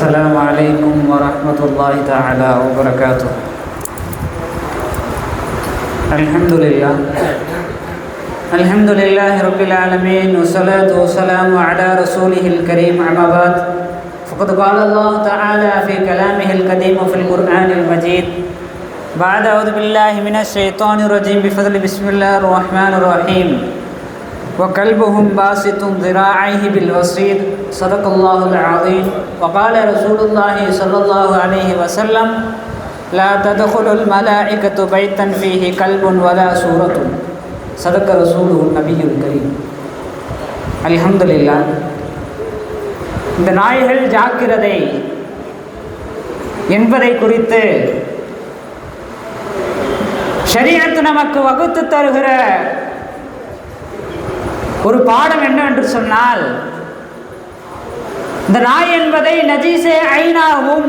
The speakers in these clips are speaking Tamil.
السلام عليكم ورحمة الله تعالى وبركاته. الحمد لله. الحمد لله رب العالمين والصلاة والسلام على رسوله الكريم أما بعد. فقد قال الله تعالى في كلامه القديم في القرآن المجيد بعد أعوذ بالله من الشيطان الرجيم. بفضل بسم الله الرحمن الرحيم. وكلبهم باسط ذراعيه بالوسيط صدق الله العظيم وقال رسول الله صلى الله عليه وسلم لا تدخل الملائكة بيتا فيه كلب ولا سورة صدق رسوله النبي الكريم الحمد لله இந்த நாய்கள் ஜாக்கிரதை என்பதை குறித்து ஷரியத்து நமக்கு வகுத்து தருகிற ஒரு பாடம் என்னவென்று சொன்னால் இந்த நாய் என்பதை நஜீசே ஐநாவும்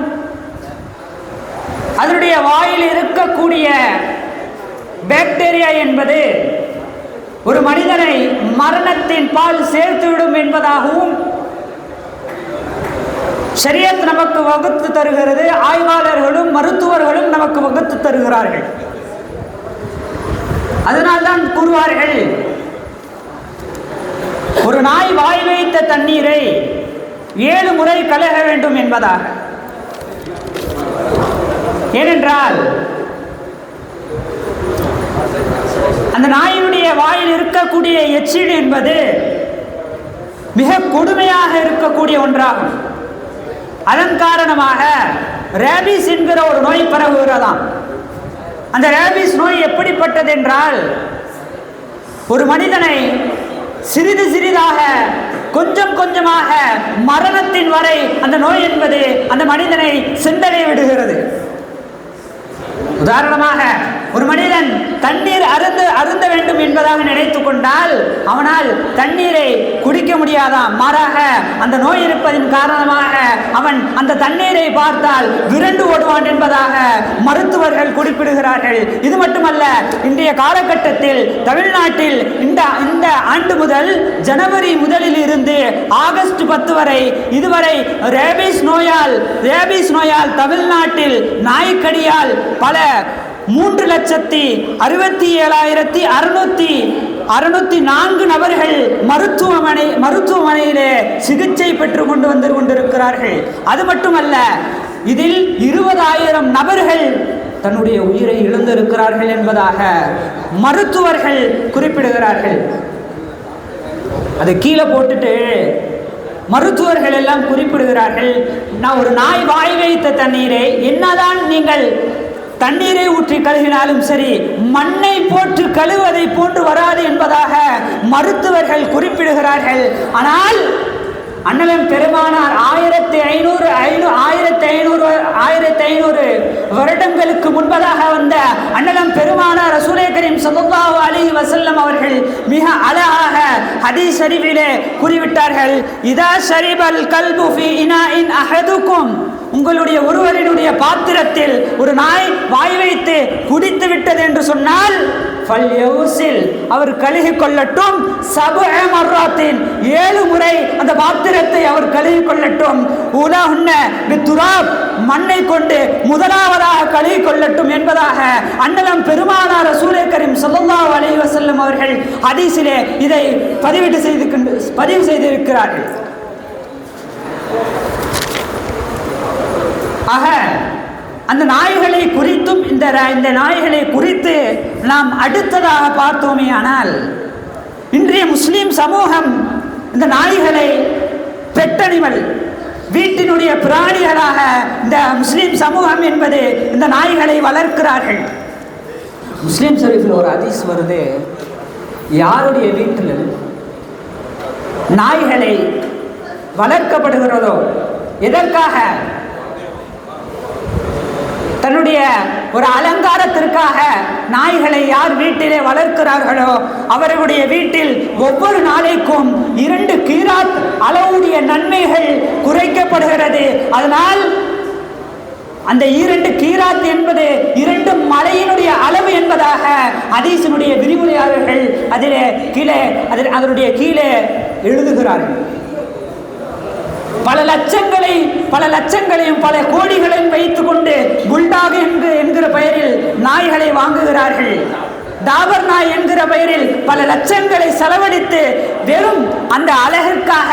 அதனுடைய வாயில் இருக்கக்கூடிய பாக்டீரியா என்பது ஒரு மனிதனை மரணத்தின் பால் சேர்த்துவிடும் என்பதாகவும் சரியத் நமக்கு வகுத்து தருகிறது ஆய்வாளர்களும் மருத்துவர்களும் நமக்கு வகுத்து தருகிறார்கள். அதனால்தான் கூறுவார்கள் ஒரு நாய் வாய் வைத்த தண்ணீரை ஏழு முறை கலக வேண்டும் என்பதாக. ஏனென்றால் அந்த நாயினுடைய வாயில் இருக்கக்கூடிய எச்சில் என்பது மிக கொடுமையாக இருக்கக்கூடிய ஒன்றாகும். அதன் காரணமாக ரேபிஸ் என்கிற ஒரு நோய் பரவுகிறதாம். அந்த ரேபிஸ் நோய் எப்படிப்பட்டது என்றால் ஒரு மனிதனை சிறிது சிறிதாக கொஞ்சம் கொஞ்சமாக மரணத்தின் வரை அந்த நோய் என்பது அந்த மனிதனை சிந்தனை விடுகிறது. உதாரணமாக ஒரு மனிதன் தண்ணீர் அருந்து அருந்த வேண்டும் என்பதாக நினைத்து கொண்டால் அவனால் தண்ணீரை குடிக்க முடியாதாம். மாறாக அந்த நோய் இருப்பதின் காரணமாக அவன் அந்த தண்ணீரை பார்த்தால் விரண்டு ஓடுவான் என்பதாக மருத்துவர்கள் குறிப்பிடுகிறார்கள். இது மட்டுமல்ல இன்றைய காலகட்டத்தில் தமிழ்நாட்டில் இந்த இந்த ஆண்டு முதல் ஜனவரி முதலில் இருந்து ஆகஸ்ட் பத்து வரை இதுவரை ரேபிஸ் நோயால் ரேபிஸ் நோயால் தமிழ்நாட்டில் நாய்க்கடியால் பல மூன்று லட்சத்தி அறுபத்தி ஏழாயிரத்தி அறுநூத்தி அறுநூத்தி நான்கு நபர்கள் மருத்துவமனை மருத்துவமனையிலே சிகிச்சை பெற்று கொண்டு வந்து கொண்டிருக்கிறார்கள். அது மட்டுமல்ல இதில் இருபதாயிரம் நபர்கள் தன்னுடைய உயிரை இழந்திருக்கிறார்கள் என்பதாக மருத்துவர்கள் குறிப்பிடுகிறார்கள். அதை கீழே போட்டுட்டு மருத்துவர்கள் எல்லாம் குறிப்பிடுகிறார்கள் நான் ஒரு நாய் வாய் வைத்த தண்ணீரை என்னதான் நீங்கள் தண்ணீரை ஊற்றி கழுகினாலும் சரி மண்ணை போட்டு கழுவதை போன்று வராது என்பதாக மருத்துவர்கள் குறிப்பிடுகிறார்கள். ஆனால் அண்ணலம் பெருமானார் ஆயிரத்தி ஐநூறு ஐநூ ஆயிரத்தி ஐநூறு ஆயிரத்தி ஐநூறு வருடங்களுக்கு முன்பதாக வந்த அண்ணலம் பெருமானார் ரசூலே கரீம் சல்லாஹு அலி வசல்லம் அவர்கள் மிக அழகாக ஹதி ஷரீஃபிலே கூறிவிட்டார்கள். இதா ஷரீபல் கல்பு ஃபி இனா இன் அஹதுக்கும். உங்களுடைய ஒருவரினுடைய பாத்திரத்தில் ஒரு நாய் வாய் வைத்து குடித்து விட்டது என்று சொன்னால் அவர் கழுகி கொள்ளட்டும். சபு மர்ராத்தின் ஏழு முறை அந்த பாத்திரத்தை அவர் கழுகி கொள்ளட்டும். உலகுன்ன துராப் மண்ணை கொண்டு முதலாவதாக கழுகி கொள்ளட்டும் என்பதாக அன்னலம் பெருமானார் சூரிய கரீம் சல்லா அலி வசல்லம் அவர்கள் ஹதீஸிலே இதை பதிவிட்டு செய்து பதிவு செய்திருக்கிறார்கள். ஆக அந்த நாய்களை குறித்தும் இந்த இந்த நாய்களை குறித்து நாம் அடுத்ததாக பார்த்தோமே ஆனால் இன்றைய முஸ்லீம் சமூகம் இந்த நாய்களை பெட்டனிமல் வீட்டினுடைய பிராணிகளாக இந்த முஸ்லீம் சமூகம் என்பது இந்த நாய்களை வளர்க்கிறார்கள். முஸ்லீம் ஷரீஃபில் ஒரு அதிஸ் வருது யாருடைய வீட்டில் நாய்களை வளர்க்கப்படுகிறதோ எதற்காக? ஒரு அலங்காரத்திற்காக நாய்களை யார் வீட்டிலே வளர்க்கிறார்களோ அவர்களுடைய வீட்டில் ஒவ்வொரு நாளைக்கும் இரண்டு கீராத் அளவுடைய நன்மைகள் குறைக்கப்படுகிறது. அதனால் அந்த இரண்டு கீராத் என்பது இரண்டு மலையினுடைய அளவு என்பதாக அதீசனுடைய விரிவுரையாளர்கள் அதிலே கீழே அதில் அதனுடைய கீழே எழுதுகிறார்கள். பல லட்சங்களை பல லட்சங்களையும் பல கோடிகளையும் வைத்துக்கொண்டு புல்டாக் என்று என்கிற பெயரில் நாய்களை வாங்குகிறார்கள். டாபர் நாய் என்கிற பெயரில் பல லட்சங்களை செலவழித்து வெறும் அந்த அழகிற்காக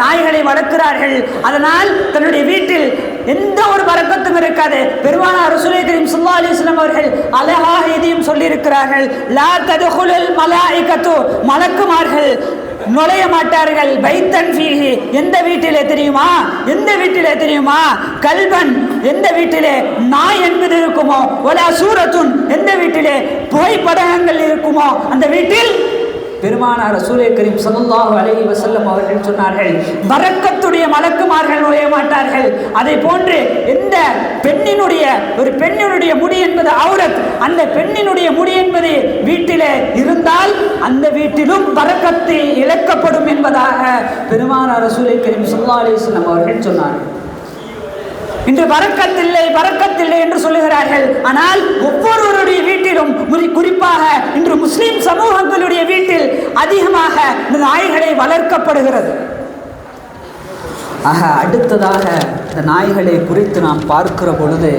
நாய்களை வளர்க்கிறார்கள். அதனால் தன்னுடைய வீட்டில் எந்த ஒரு பறக்கத்தும் இருக்காது. பெருமானார் ரசூலை கரீம் சுல்லா அலிஸ்லாம் அவர்கள் அழகாக இதையும் சொல்லியிருக்கிறார்கள். லா ததுகுலுல் மலாய்கத்து மலக்குமார்கள் நுழைய மாட்டார்கள். பைத்தன் ஃபீஹி எந்த வீட்டிலே தெரியுமா? எந்த வீட்டிலே தெரியுமா? கல்வன் எந்த வீட்டிலே நாய் என்பது இருக்குமோ? ஒலா சூரத்துன் எந்த வீட்டிலே புகைப்படங்கள் இருக்குமோ? அந்த வீட்டில் பெருமானார் ரசூலே கரீம் ஸல்லல்லாஹு அலஹி வசல்லம் அவர்கள் சொன்னார்கள் பரக்கத்துடைய மலக்குமார்கள் நுழைய மாட்டார்கள். அதை போன்று எந்த பெண்ணினுடைய ஒரு பெண்ணினுடைய முடி என்பது அவுரத். அந்த பெண்ணினுடைய முடி என்பது வீட்டில் இருந்தால் அந்த வீட்டிலும் பரக்கத்து இழக்கப்படும் என்பதாக பெருமானார் ரசூலே கரீம் ஸல்லல்லாஹு அலைஹி அவர்கள் சொன்னார்கள். இன்று பறக்கத்தில்லை பறக்கத்தில்லை என்று சொல்லுகிறார்கள் ஆனால் ஒவ்வொருவருடைய வீட்டிலும் குறி- குறிப்பாக இன்று முஸ்லிம் சமூகங்களுடைய வீட்டில் அதிகமாக இந்த நாய்களை வளர்க்கப்படுகிறது ஆக அடுத்ததாக இந்த நாய்களை குறித்து நாம் பார்க்கிற பொழுது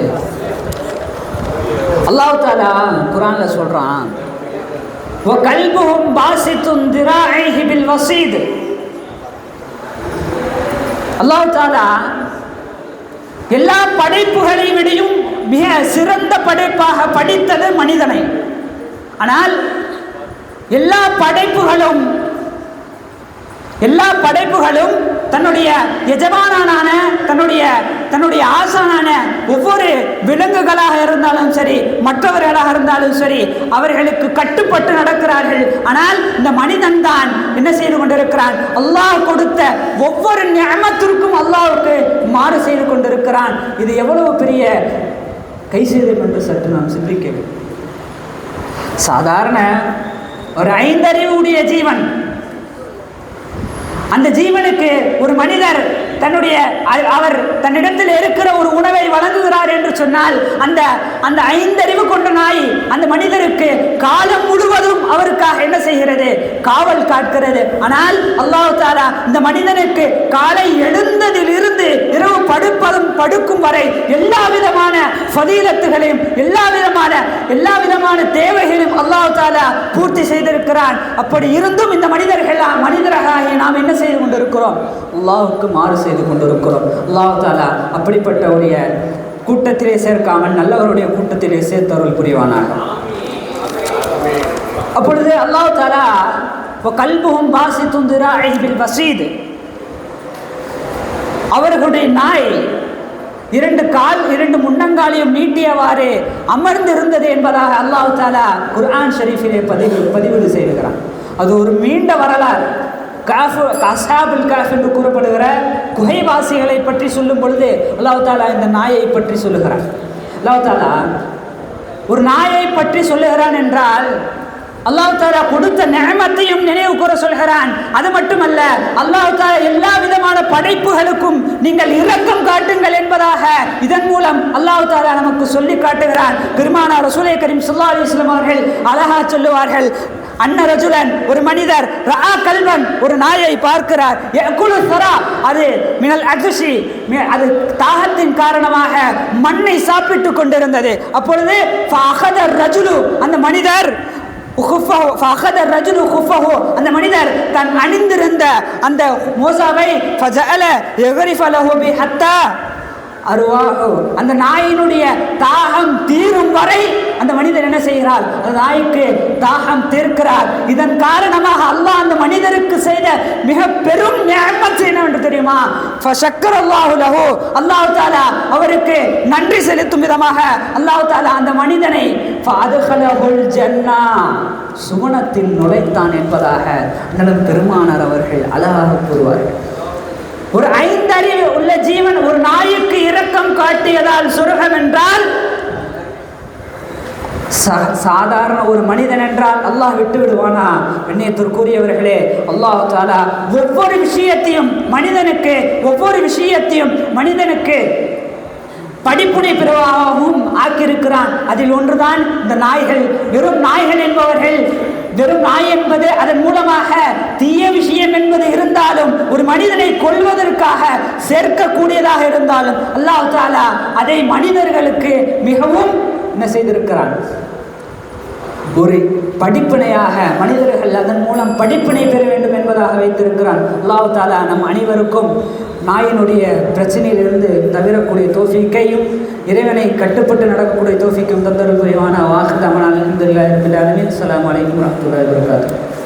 அல்லாஹ் தாலா குரான்ல சொல்றான் وَكَلْبُهُمْ بَاسِطٌ ذِرَاعَيْهِ بِالْوَصِيدِ அல்லாஹ் தாலா எல்லா படைப்புகளை விடையும் மிக சிறந்த படைப்பாக படித்தது மனிதனை. ஆனால் எல்லா படைப்புகளும் எல்லா படைப்புகளும் தன்னுடைய எஜமானான தன்னுடைய தன்னுடைய ஆசானான ஒவ்வொரு விலங்குகளாக இருந்தாலும் சரி மற்றவர்களாக இருந்தாலும் சரி அவர்களுக்கு கட்டுப்பட்டு நடக்கிறார்கள். ஆனால் இந்த மனிதன் தான் என்ன செய்து கொண்டிருக்கிறான்? அல்லாஹ் கொடுத்த ஒவ்வொரு நியமத்திற்கும் அல்லாவுக்கு மாறு செய்து கொண்டிருக்கிறான். இது எவ்வளவு பெரிய கை செய்தம் என்று சற்று நாம் சிந்திக்க சாதாரண ஒரு ஐந்தறிவுடைய ஜீவன். அந்த ஜீவனுக்கு ஒரு மனிதர் தன்னுடைய அ- அவர் தன்னிடத்தில் இருக்கிற ஒரு உணவை வழங்குகிறார் என்று சொன்னால் அந்த அந்த ஐந்தறிவு கொண்ட நாய் அந்த மனிதருக்கு காலம் முழுவதும் அவருக்காக என்ன செய்கிறது? காவல் காக்கிறது. ஆனால் அல்லாஹு தாலா இந்த மனிதனுக்கு காலை எழுந்து படுக்கும் வரை எல்லா விதமான ஃபதீலத்துகளையும் எல்லா விதமான எல்லா விதமான தேவைகளையும் அல்லாஹ் தாலா பூர்த்தி செய்திருக்கிறான். அப்படி இருந்தும் இந்த மனிதர்கள் மனிதராக நாம் என்ன செய்து கொண்டிருக்கிறோம்? அல்லாஹுக்கு மாறு செய்து கொண்டிருக்கிறோம். அல்லாஹ் தாலா அப்படிப்பட்டவருடைய கூட்டத்திலே சேர்க்காமல் நல்லவருடைய கூட்டத்திலே சேர்த்தவர்கள் புரிவானாக. அப்பொழுது அல்லாஹ் தாலா கல்புகும் பாசி துந்திரா ஐபில் வசீது. அவர்களுடைய நாய் இரண்டு கால் இரண்டு முன்னங்காலையும் நீட்டியவாறு அமர்ந்திருந்தது என்பதாக அல்லாஹ் தாலா குர்ஆன் ஷரீஃபிலே பதிவு பதிவு செய்திருக்கிறான் அது ஒரு மீண்ட வரலாறு. காஃபு அசாபுல் காஃப் என்று கூறப்படுகிற குகைவாசிகளை பற்றி சொல்லும் பொழுது அல்லாஹு தாலா இந்த நாயை பற்றி சொல்லுகிறான். அல்லாஹு தாலா ஒரு நாயை பற்றி சொல்லுகிறான் என்றால் அல்லாஹு தாலா கொடுத்த நியமத்தையும் நினைவு கூற சொல்கிறான். அது மட்டுமல்ல அல்லாஹ் தாலா எல்லா விதமான படைப்புகளுக்கும் நீங்கள் காட்டுங்கள் என்பதாக இதன் மூலம் அல்லாஹு தாலா நமக்கு சொல்லி காட்டுகிறார் பெருமானார் ரசூலை கரீம் சுல்லா அலிஸ்லாம் அவர்கள் அழகா சொல்லுவார்கள் அன்ன ரஜுலன் ஒரு மனிதர் ரா கல்வன் ஒரு நாயை பார்க்கிறார். குழு சரா அது மினல் அஜுஷி அது தாகத்தின் காரணமாக மண்ணை சாப்பிட்டு கொண்டிருந்தது. அப்பொழுது ரஜுலு அந்த மனிதர் அந்த மனிதர் தன் அணிந்திருந்த அந்த மோசாவை ஃபஜஅல அந்த நாயினுடைய தாகம் தீரும் வரை அந்த மனிதர் என்ன செய்கிறார்? அந்த நாய்க்கு தாகம் தீர்க்கிறார். இதன் காரணமாக அல்லாஹ் அந்த மனிதருக்கு செய்த மிக பெரும் நியமத் என்னவென்று தெரியுமா? ஃபஷக்கரல்லாஹு லஹு. அல்லாஹ் தாலா அவருக்கு நன்றி செலுத்தும் விதமாக அல்லாஹ் தாலா அந்த மனிதனை ஃபஅத்கலஹுல் ஜன்னா சுவனத்தில் நுழைத்தான் என்பதாக அண்ணன் பெருமானார் அவர்கள் அழகாக கூறுவார்கள். ஒரு ஐந்தறிவு உள்ள ஜீவன் ஒரு நாய்க்கு இரக்கம் காட்டியதால் சுரகம் என்றால் சா- சாதாரண ஒரு மனிதன் என்றால் அல்லாஹ் விட்டு விடுவானா? கண்ணியத்திற்குரியவர்களே அல்லாஹ் தாலா ஒவ்வொரு விஷயத்தையும் மனிதனுக்கு ஒவ்வொரு விஷயத்தையும் மனிதனுக்கு படிப்புனை பெறுவாகவும் ஆக்கியிருக்கிறான். அதில் ஒன்றுதான் இந்த நாய்கள். வெறும் நாய்கள் என்பவர்கள் வெறும் நாய் என்பது அதன் மூலமாக தீய விஷயம் என்பது இருந்தாலும் ஒரு மனிதனை கொல்வதற்காக சேர்க்கக்கூடியதாக இருந்தாலும் அல்லாஹ் தாலா அதை மனிதர்களுக்கு மிகவும் என்ன செய்திருக்கிறான்? ஒரு படிப்பினையாக மனிதர்கள் அதன் மூலம் படிப்பினை பெற வேண்டும் என்பதாக வைத்திருக்கிறான். அல்லாஹு தாலா நம் அனைவருக்கும் நாயினுடைய பிரச்சனையிலிருந்து தவிரக்கூடிய தோஃபிக்கையும் இறைவனை கட்டுப்பட்டு நடக்கக்கூடிய தோஃபிக்கும் தந்தரும் குறைவான வாக்கு தமிழ் அலமதுல்லா அலமின் அலாம் வலைக்கம் வரமத்துல்லாஹி வரகாத்து